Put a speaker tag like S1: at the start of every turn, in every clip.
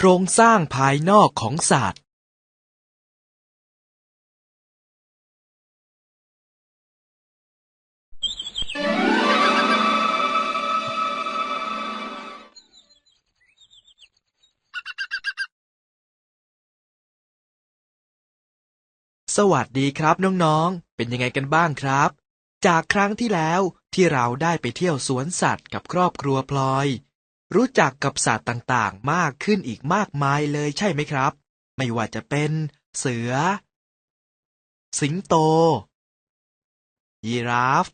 S1: โครงสร้างภายนอกของสัตว์สวัสดีครับน้องๆ เป็นยังไงกันบ้างครับ จากครั้งที่แล้วที่เราได้ไปเที่ยวสวนสัตว์กับครอบครัวพลอย รู้จักกับสัตว์ต่างๆ มากขึ้นอีกมากมายเลยใช่ไหมครับ ไม่ว่าจะเป็นเสือ สิงโต ยีราฟ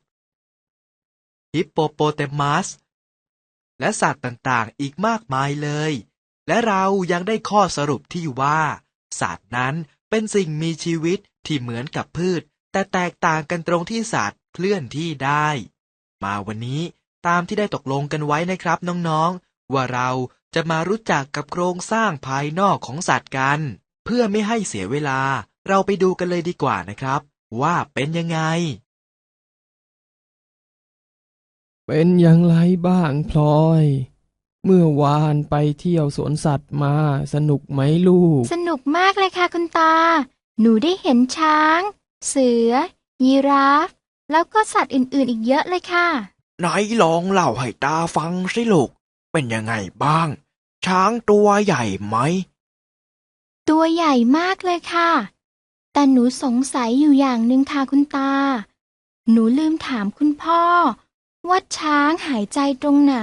S1: ฮิปโปโปเตมัส และสัตว์ต่างๆ อีกมากมายเลย และเรายังได้ข้อสรุปที่ว่าสัตว์นั้นเป็นสิ่งมีชีวิตที่เหมือนกับพืช แต่แตกต่างกันตรงที่สัตว์เคลื่อนที่ได้ มาวันนี้ ตามที่ได้ตกลงกันไว้นะครับน้องๆ ว่าเราจะมารู้จักกับโครงสร้างภายนอกของสัตว์กัน เพื่อไม่ให้เสียเวลา เราไปดูกันเลยดีกว่านะครับ ว่าเป็นยังไง
S2: เป็นอย่างไรบ้างพลอย เมื่อวานไปเที่ยวสวนสัตว์มาสนุกไหมลูก
S3: สนุกมากเลยค่ะคุณตา หนูได้เห็นช้าง เสือ ยีราฟ แล้วก็สัตว์อื่นๆ อีกเยอะเลยค่ะ
S1: ไหนลองเล่าให้ตาฟังสิลูก เป็นยังไงบ้าง ช้างตัวใหญ่ไหม
S3: ตัวใหญ่มากเลยค่ะ แต่หนูสงสัยอยู่อย่างหนึ่งค่ะคุณตา หนูลืมถามคุณพ่อ ว่าช้างหายใจตรงไหน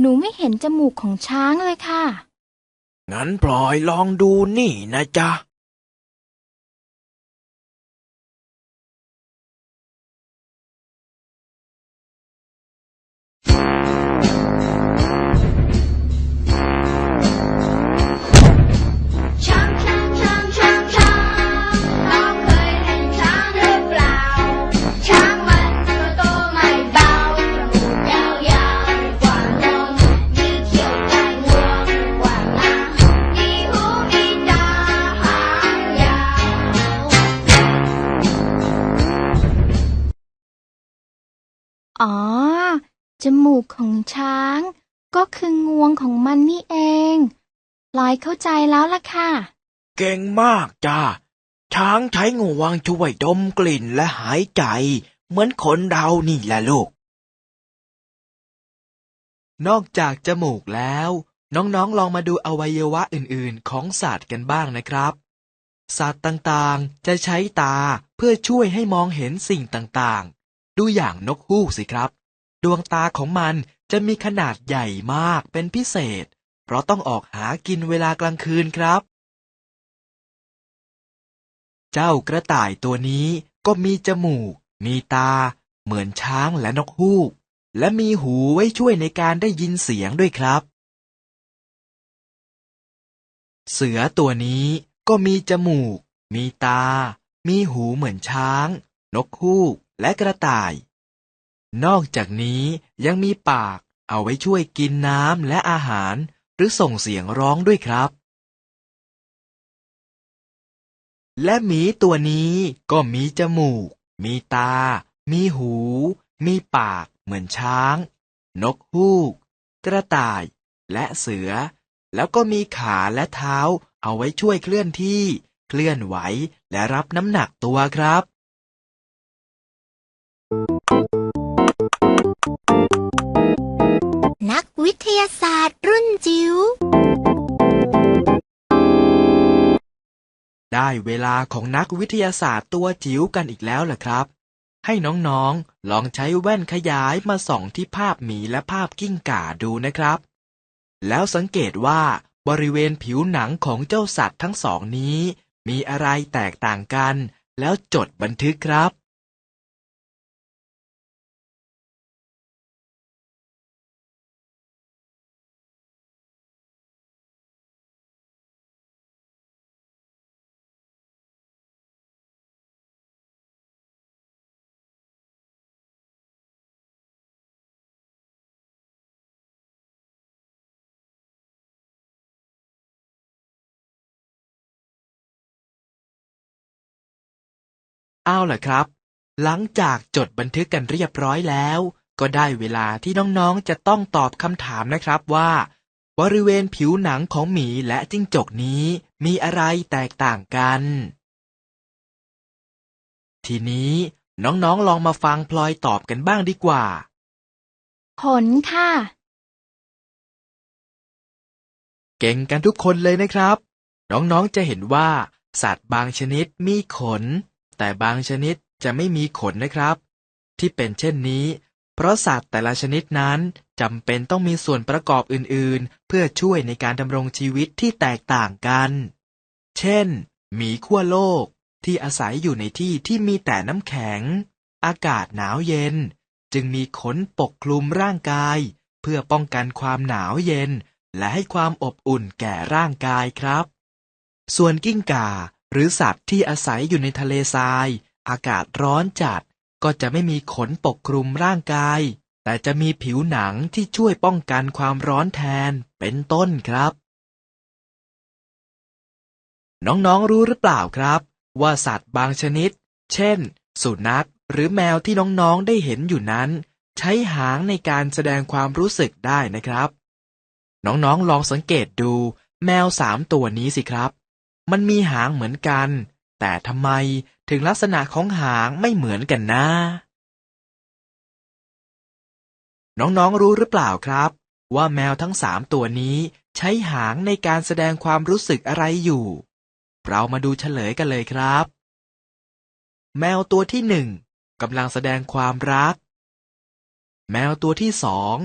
S3: หนูไม่เห็นจมูกของช้างเลยค่ะ
S1: งั้นปล่อยลองดูนี่นะจ๊ะ
S4: อ๋
S3: อ จมูกของช้าง ก็คืองวงของมันนี่เองพลอยเข้าใจแล้วล่ะค่ะ
S1: เก่งมากจ้า ช้างใช้งวงช่วยดมกลิ่นและหายใจ เหมือนคนเรานี่แหละลูก นอกจากจมูกแล้ว น้องๆลองมาดูอวัยวะอื่นๆ ของสัตว์กันบ้างนะครับ สัตว์ต่างๆ จะใช้ตาเพื่อช่วยให้มองเห็นสิ่งต่างๆ ดูอย่างนกฮูกสิครับ ดวงตาของมันจะมีขนาดใหญ่มากเป็นพิเศษ เพราะต้องออกหากินเวลากลางคืนครับ เจ้ากระต่ายตัวนี้ก็มีจมูก มีตา เหมือนช้างและนกฮูก และมีหูไว้ช่วยในการได้ยินเสียงด้วยครับ เสือตัวนี้ก็มีจมูก มีตา มีหูเหมือนช้าง นกฮูก และกระต่าย นอกจากนี้ยังมีปากเอาไว้ช่วยกินน้ำและอาหาร หรือส่งเสียงร้องด้วยครับ และหมีตัวนี้ก็มีจมูก มีตา มีหู มีปากเหมือนช้าง นกฮูก กระต่าย และเสือ แล้วก็มีขาและเท้าเอาไว้ช่วยเคลื่อนที่ เคลื่อนไหวและรับน้ำหนักตัวครับ
S3: วิทยาศาสตร์รุ่นจิ๋ว
S1: ได้เวลาของนักวิทยาศาสตร์ตัวจิ๋วกันอีกแล้วล่ะครับ ให้น้องๆ ลองใช้แว่นขยายมาส่องที่ภาพหมีและภาพกิ้งก่าดูนะครับ แล้วสังเกตว่าบริเวณผิวหนังของเจ้าสัตว์ทั้งสองนี้ มีอะไรแตกต่างกัน แล้วจดบันทึกครับ เอาล่ะครับ หลังจากจดบันทึกกันเรียบร้อยแล้ว ก็ได้เวลาที่น้องๆจะต้องตอบคำถามนะครับว่า บริเวณผิวหนังของหมีและจิ้งจกนี้ มีอะไรแตกต่างกัน ทีนี้น้องๆลองมาฟังพลอยตอบกันบ้างดีกว่า
S3: ขนค่ะ
S1: เก่งกันทุกคนเลยนะครับ น้องๆจะเห็นว่า สัตว์บางชนิดมีขน แต่บางชนิดจะไม่มีขนนะครับ ที่เป็นเช่นนี้ เพราะสัตว์แต่ละชนิดนั้นจำเป็นต้องมีส่วนประกอบอื่นๆ เพื่อช่วยในการดำรงชีวิตที่แตกต่างกัน เช่น หมีขั้วโลกที่อาศัยอยู่ในที่ที่มีแต่น้ำแข็ง อากาศหนาวเย็น จึงมีขนปกคลุมร่างกาย เพื่อป้องกันความหนาวเย็น และให้ความอบอุ่นแก่ร่างกายครับ ส่วนกิ้งก่า หรือสัตว์ที่อาศัยอยู่ในทะเลทราย อากาศร้อนจัด ก็จะไม่มีขนปกคลุมร่างกาย แต่จะมีผิวหนังที่ช่วยป้องกันความร้อนแทนเป็นต้นครับ น้องๆรู้หรือเปล่าครับ ว่าสัตว์บางชนิด เช่น สุนัขหรือแมวที่น้องๆได้เห็นอยู่นั้น ใช้หางในการแสดงความรู้สึกได้นะครับ น้องๆลองสังเกตดูแมวสามตัวนี้สิครับ มันมีหางเหมือนกัน แต่ทำไมถึงลักษณะของหางไม่เหมือนกันนะ น้องๆรู้หรือเปล่าครับ ว่าแมวทั้งสามตัวนี้ใช้หางในการแสดงความรู้สึกอะไรอยู่ เรามาดูเฉลยกันเลยครับ แมวตัวที่หนึ่งกำลังแสดงความรัก แมวตัวที่สอง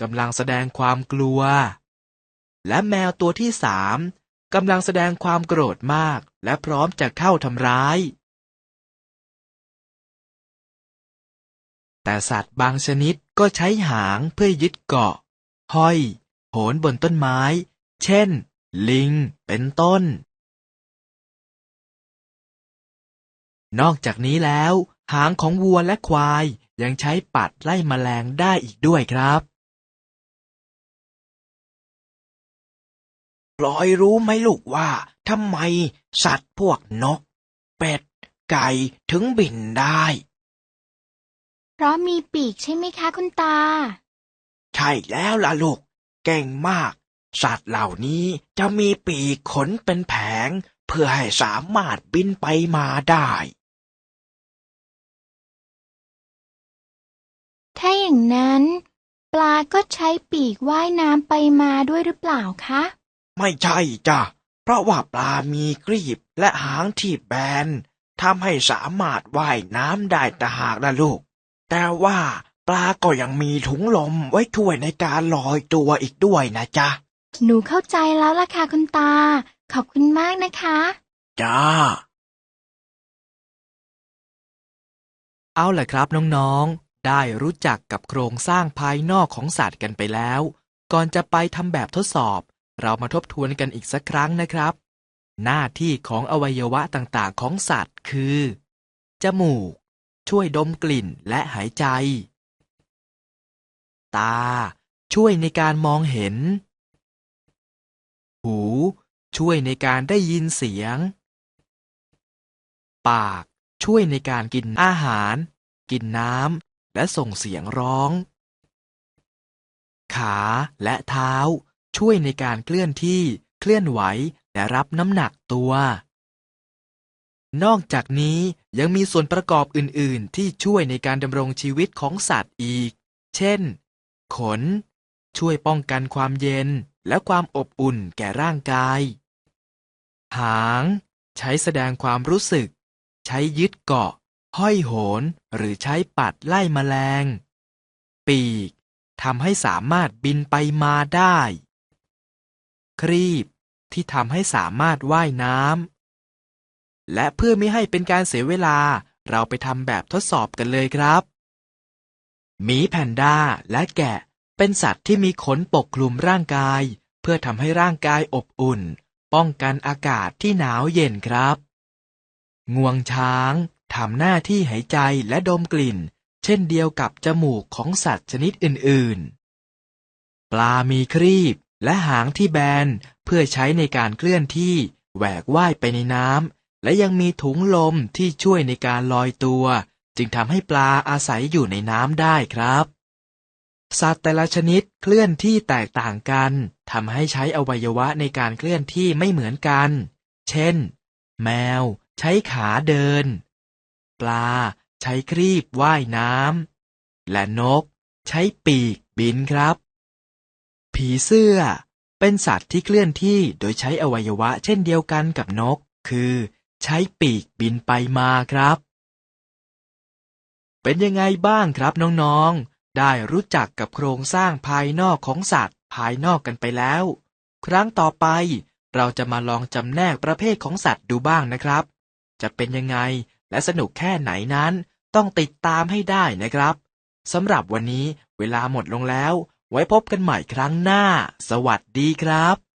S1: กำลังแสดงความกลัว และแมวตัวที่สาม กำลังแสดงความโกรธมาก และพร้อมจะเข้าทำร้าย แต่สัตว์บางชนิดก็ใช้หางเพื่อยึดเกาะ ห้อย โหนบนต้นไม้ เช่น ลิง เป็นต้น นอกจากนี้แล้ว หางของวัวและควายยังใช้ปัดไล่แมลงได้อีกด้วยครับ
S5: พลอยรู้ไหมลูกว่าทำไมสัตว์พวกนก เป็ด ไก่ถึงบินได้
S3: เพราะมีปีกใช่ไหมคะคุณตา
S5: ใช่แล้วล่ะลูก เก่งมาก สัตว์เหล่านี้จะมีปีกขนเป็นแผง เพื่อให้สามารถบินไปมาได้
S3: ถ้าอย่างนั้น ปลาก็ใช้ปีกว่ายน้ำไปมาด้วยหรือเปล่าคะ
S5: ไม่ใช่จ้ะ เพราะว่าปลามีกรีบและหางที่แบนทำให้สามารถว่ายน้ำได้แต่หากนะลูก แต่ว่าปลาก็ยังมีถุงลมไว้ช่วยในการลอยตัวอีกด้วยนะจ๊ะ
S3: หนูเข้าใจแล้วล่ะค่ะคุณตา ขอบคุณมากนะคะ
S5: จ้า
S1: เอาล่ะครับน้องๆ ได้รู้จักกับโครงสร้างภายนอกของสัตว์กันไปแล้ว ก่อนจะไปทำแบบทดสอบ เรามาทบทวนกันอีกสักครั้งนะครับ หน้าที่ของอวัยวะต่างๆ ของสัตว์คือ จมูก ช่วยดมกลิ่นและหายใจ ตา ช่วยในการมองเห็น หู ช่วยในการได้ยินเสียง ปาก ช่วยในการกินอาหาร กินน้ำและส่งเสียงร้อง ขาและเท้า ช่วยในการเคลื่อนที่ เคลื่อนไหว และรับน้ำหนักตัว นอกจากนี้ยังมีส่วนประกอบอื่น ๆ ที่ช่วยในการดำรงชีวิตของสัตว์อีก เช่น ขน ช่วยป้องกันความเย็นและความอบอุ่นแก่ร่างกาย หาง ใช้แสดงความรู้สึก ใช้ยึดเกาะ ห้อยโหน หรือใช้ปัดไล่แมลง ปีกทำให้สามารถบินไปมาได้ ครีบ ที่ทำให้สามารถว่ายน้ำและเพื่อไม่ให้เป็นการเสียเวลาเราไปทำแบบทดสอบกันเลยครับ หมีแพนด้าและแกะเป็นสัตว์ที่มีขนปกคลุมร่างกาย เพื่อทำให้ร่างกายอบอุ่น ป้องกันอากาศที่หนาวเย็นครับ งวงช้างทำหน้าที่หายใจและดมกลิ่น เช่นเดียวกับจมูกของสัตว์ชนิดอื่น ๆ ปลามีครีบ และหางที่แบนเพื่อใช้ในการเคลื่อนที่แหวกว่ายไปในน้ำและยังมีถุงลมที่ช่วยในการลอยตัว จึงทำให้ปลาอาศัยอยู่ในน้ำได้ครับ สัตว์แต่ละชนิดเคลื่อนที่แตกต่างกันทำให้ใช้อวัยวะในการเคลื่อนที่ไม่เหมือนกัน เช่น แมว ใช้ขาเดิน ปลา ใช้ครีบว่ายน้ำและนก ใช้ปีกบินครับ ผีเสื้อ เป็นสัตว์ที่เคลื่อนที่โดยใช้อวัยวะเช่นเดียวกันกับนก คือ ใช้ปีกบินไปมาครับ เป็นยังไงบ้างครับน้องๆ ได้รู้จักกับโครงสร้างภายนอกของสัตว์ภายนอกกันไปแล้ว ครั้งต่อไปเราจะมาลองจำแนกประเภทของสัตว์ดูบ้างนะครับ จะเป็นยังไงและสนุกแค่ไหนนั้น ต้องติดตามให้ได้นะครับสำหรับวันนี้เวลาหมดลงแล้ว ไว้พบกันใหม่ครั้งหน้า สวัสดีครับ